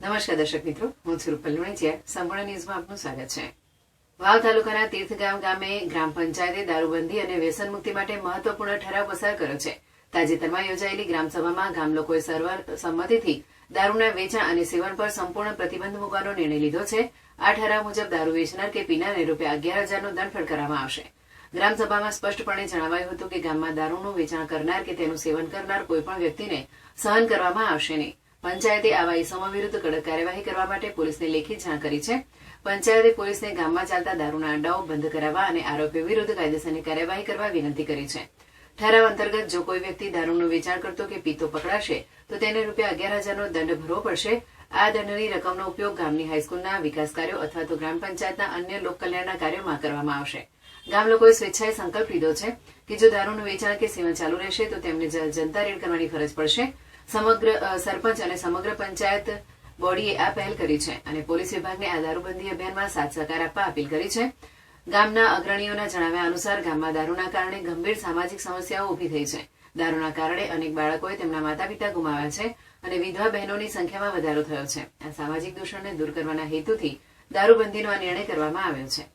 નમસ્કાર દર્શક મિત્રો, હું રૂપલ સંપૂર્ણ ન્યૂઝમાં આપનું સ્વાગત છે. વાવ તાલુકાના તીર્થગામ ગામે ગ્રામ પંચાયતે દારૂબંધી અને વ્યસન મુક્તિ માટે મહત્વપૂર્ણ ઠરાવ પસાર કર્યો છે. તાજેતરમાં યોજાયેલી ગ્રામસભામાં ગામ લોકોએ સર્વ દારૂના વેચાણ અને સેવન પર સંપૂર્ણ પ્રતિબંધ મૂકવાનો નિર્ણય લીધો છે. આ ઠરાવ મુજબ દારૂ વેચનાર કે પીનારને રૂપિયા અગિયાર હજારનો દંડ ફટકારવામાં આવશે. ગ્રામસભામાં સ્પષ્ટપણે જણાવાયું હતું કે ગામમાં દારૂનું વેચાણ કરનાર કે તેનું સેવન કરનાર કોઈપણ વ્યક્તિને સહન કરવામાં આવશે નહીં. પંચાયતે આવા ઇસમો વિરુદ્ધ કડક કાર્યવાહી કરવા માટે પોલીસને લેખિત જાણ કરી છે. પંચાયતે પોલીસને ગામમાં ચાલતા દારૂના અડ્ડાઓ બંધ કરાવવા અને આરોપીઓ વિરુદ્ધ કાયદેસરની કાર્યવાહી કરવા વિનંતી કરી છે. ઠરાવ અંતર્ગત જો કોઈ વ્યક્તિ દારૂનું વેચાણ કરતો કે પીતો પકડાશે, તો તેને રૂપિયા અગિયાર હજારનો દંડ ભરવો પડશે. આ દંડની રકમનો ઉપયોગ ગામની હાઈસ્કૂલના વિકાસ કાર્યો અથવા તો ગ્રામ પંચાયતના અન્ય લોકકલ્યાણના કાર્યોમાં કરવામાં આવશે. ગામ લોકોએ સ્વેચ્છાએ સંકલ્પ લીધો છે કે જો દારૂનું વેચાણ કે સેવન ચાલુ રહેશે, તો તેમને જનતા રેડ કરવાની ફરજ પડશે. સમગ્ર સરપંચ અને સમગ્ર પંચાયત બોડીએ આ પહેલ કરી છે અને પોલીસ વિભાગને આ દારૂબંધી અભિયાનમાં સાથ સહકાર આપવા અપીલ કરી છે. ગામના અગ્રણીઓના જણાવ્યા અનુસાર ગામમાં દારૂના કારણે ગંભીર સામાજિક સમસ્યાઓ ઊભી થઈ છે. દારૂના કારણે અનેક બાળકોએ તેમના માતા પિતા ગુમાવ્યા છે અને વિધવા બહેનોની સંખ્યામાં વધારો થયો છે. આ સામાજિક દૂષણને દૂર કરવાના હેતુથી દારૂબંધીનો આ નિર્ણય કરવામાં આવ્યો છે.